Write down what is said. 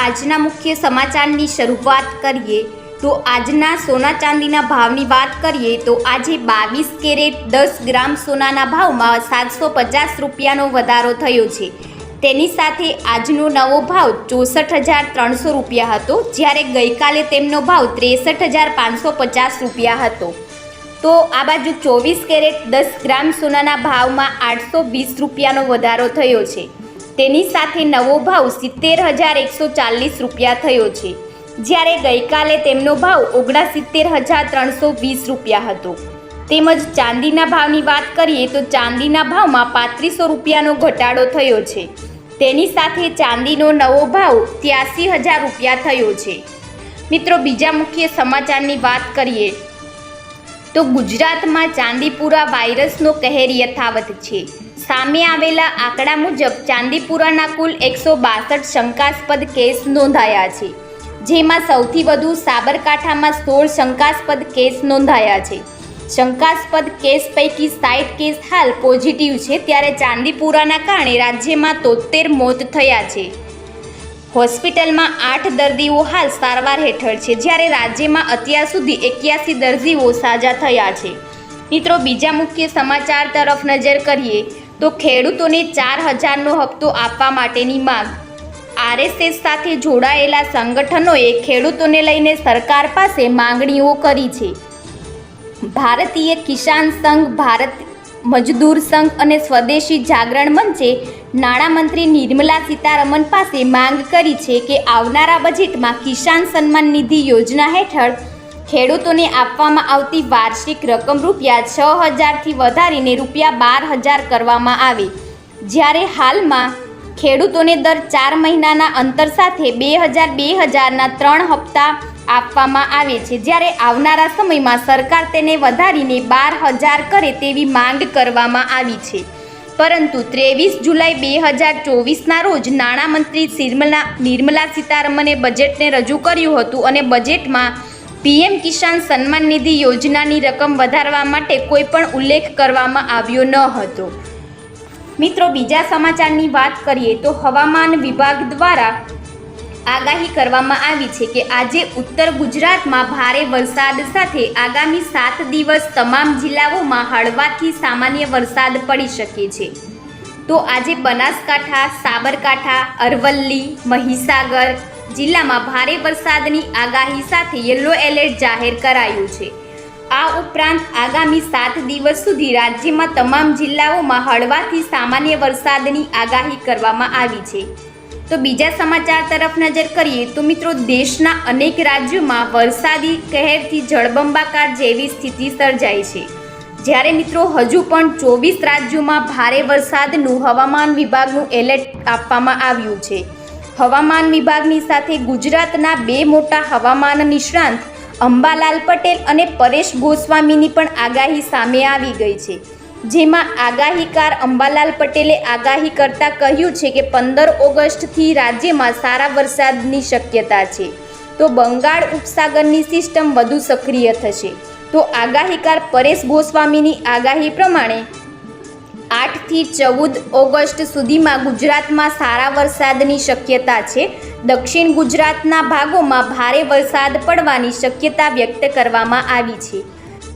આજના મુખ્ય સમાચારની શરૂઆત કરીએ, તો આજના સોના ચાંદીના ભાવની વાત કરીએ, તો આજે બાવીસ કેરેટ દસ ગ્રામ સોનાના ભાવમાં સાતસો પચાસ રૂપિયાનો વધારો થયો છે. તેની સાથે આજનો નવો ભાવ ચોસઠ હજાર ત્રણસો રૂપિયા હતો, જ્યારે ગઈકાલે તેમનો ભાવ ત્રેસઠ હજાર પાંચસો પચાસ રૂપિયા હતો. તો આ બાજુ ચોવીસ કેરેટ દસ ગ્રામ સોનાના ભાવમાં આઠસો વીસ રૂપિયાનો વધારો થયો છે. તેની સાથે નવો ભાવ સિત્તેર હજાર એકસો ચાલીસ રૂપિયા થયો છે. જ્યારે ગઈકાલે તેમનો ભાવ ઓગણસિત્તેર હજાર ત્રણસો વીસ રૂપિયા હતો. તેમજ ચાંદીના ભાવની વાત કરીએ તો ચાંદીના ભાવમાં પાંત્રીસો રૂપિયાનો ઘટાડો થયો છે. તેની સાથે ચાંદીનો નવો ભાવ ત્યાસી હજાર રૂપિયા થયો છે. મિત્રો, બીજા મુખ્ય સમાચારની વાત કરીએ તો ગુજરાતમાં ચાંદીપુરા વાયરસનો કહેર યથાવત છે. સામે આવેલા આંકડા મુજબ ચાંદીપુરાના કુલ એકસો બાસઠ શંકાસ્પદ કેસ નોંધાયા છે, જેમાં સૌથી વધુ સાબરકાંઠામાં સોળ શંકાસ્પદ કેસ નોંધાયા છે. શંકાસ્પદ કેસ પૈકી સાઠ કેસ હાલ પોઝિટિવ છે, ત્યારે ચાંદીપુરાના કારણે રાજ્યમાં તોતેર મોત થયા છે. હોસ્પિટલમાં આઠ દર્દીઓ હાલ સારવાર હેઠળ છે, જ્યારે રાજ્યમાં અત્યાર સુધી એક્યાસી દર્દીઓ સાજા થયા છે. મિત્રો, બીજા મુખ્ય સમાચાર તરફ નજર કરીએ તો ખેડૂતોને ચાર હજારનો હપ્તો આપવા માટેની માંગ. આરએસએસ સાથે જોડાયેલા સંગઠનોએ ખેડૂતોને લઈને સરકાર પાસે માંગણીઓ કરી છે. ભારતીય કિસાન સંઘ, ભારત મજદૂર સંઘ અને સ્વદેશી જાગરણ મંચે નાણામંત્રી નિર્મલા સીતારમન પાસે માંગ કરી છે કે આવનારા બજેટમાં કિસાન સન્માન નિધિ યોજના હેઠળ ખેડૂતોને આપવામાં આવતી વાર્ષિક રકમ રૂપિયા છ હજારથી વધારીને રૂપિયા બાર હજાર કરવામાં આવે. જ્યારે હાલમાં ખેડૂતોને દર ચાર મહિનાના અંતર સાથે બે હજાર બે હજારના ત્રણ હપ્તા આપવામાં આવે છે. જ્યારે આવનારા સમયમાં સરકાર તેને વધારીને બાર હજાર કરે તેવી માંગ કરવામાં આવી છે. પરંતુ ત્રેવીસ જુલાઈ બે હજાર ચોવીસના રોજ નાણામંત્રી નિર્મલા નિર્મલા સીતારમણે બજેટને રજૂ કર્યું હતું અને બજેટમાં પીએમ કિસાન સન્માન નિધિ યોજનાની રકમ વધારવા માટે કોઈ પણ ઉલ્લેખ કરવામાં આવ્યો ન હતો. મિત્રો, બીજા સમાચારની વાત કરીએ તો હવામાન વિભાગ દ્વારા આગાહી કરવામાં આવી છે કે આજે ઉત્તર ગુજરાતમાં ભારે વરસાદ સાથે આગામી સાત દિવસ તમામ જિલ્લાઓમાં હળવાથી સામાન્ય વરસાદ પડી શકે છે. તો આજે બનાસકાંઠા, સાબરકાંઠા, અરવલ્લી, મહીસાગર જિલ્લામાં ભારે વરસાદની આગાહી સાથે યલો એલર્ટ જાહેર કરાયું છે. આ ઉપરાંત આગામી સાત દિવસ સુધી રાજ્યમાં તમામ જિલ્લાઓમાં હળવાથી સામાન્ય વરસાદની આગાહી કરવામાં આવી છે. તો બીજા સમાચાર તરફ નજર કરીએ તો મિત્રો દેશના અનેક રાજ્યોમાં વરસાદી કહેરથી જળબંબાકાર જેવી સ્થિતિ સર્જાઈ છે. જ્યારે મિત્રો હજુ પણ ચોવીસ રાજ્યોમાં ભારે વરસાદનું હવામાન વિભાગનું એલર્ટ આપવામાં આવ્યું છે. હવામાન વિભાગની સાથે ગુજરાતના બે મોટા હવામાન નિષ્ણાંત, અંબાલાલ પટેલ અને પરેશ ગોસ્વામીની પણ આગાહી સામે આવી ગઈ છે. જેમાં આગાહીકાર અંબાલાલ પટેલે આગાહી કરતા કહ્યું છે કે પંદર ઓગસ્ટથી રાજ્યમાં સારા વરસાદની શક્યતા છે. તો બંગાળ ઉપસાગરની સિસ્ટમ વધુ સક્રિય થશે. તો આગાહીકાર પરેશ ગોસ્વામીની આગાહી પ્રમાણે આઠથી ચૌદ ઓગસ્ટ સુધીમાં ગુજરાતમાં સારા વરસાદની શક્યતા છે. દક્ષિણ ગુજરાતના ભાગોમાં ભારે વરસાદ પડવાની શક્યતા વ્યક્ત કરવામાં આવી છે.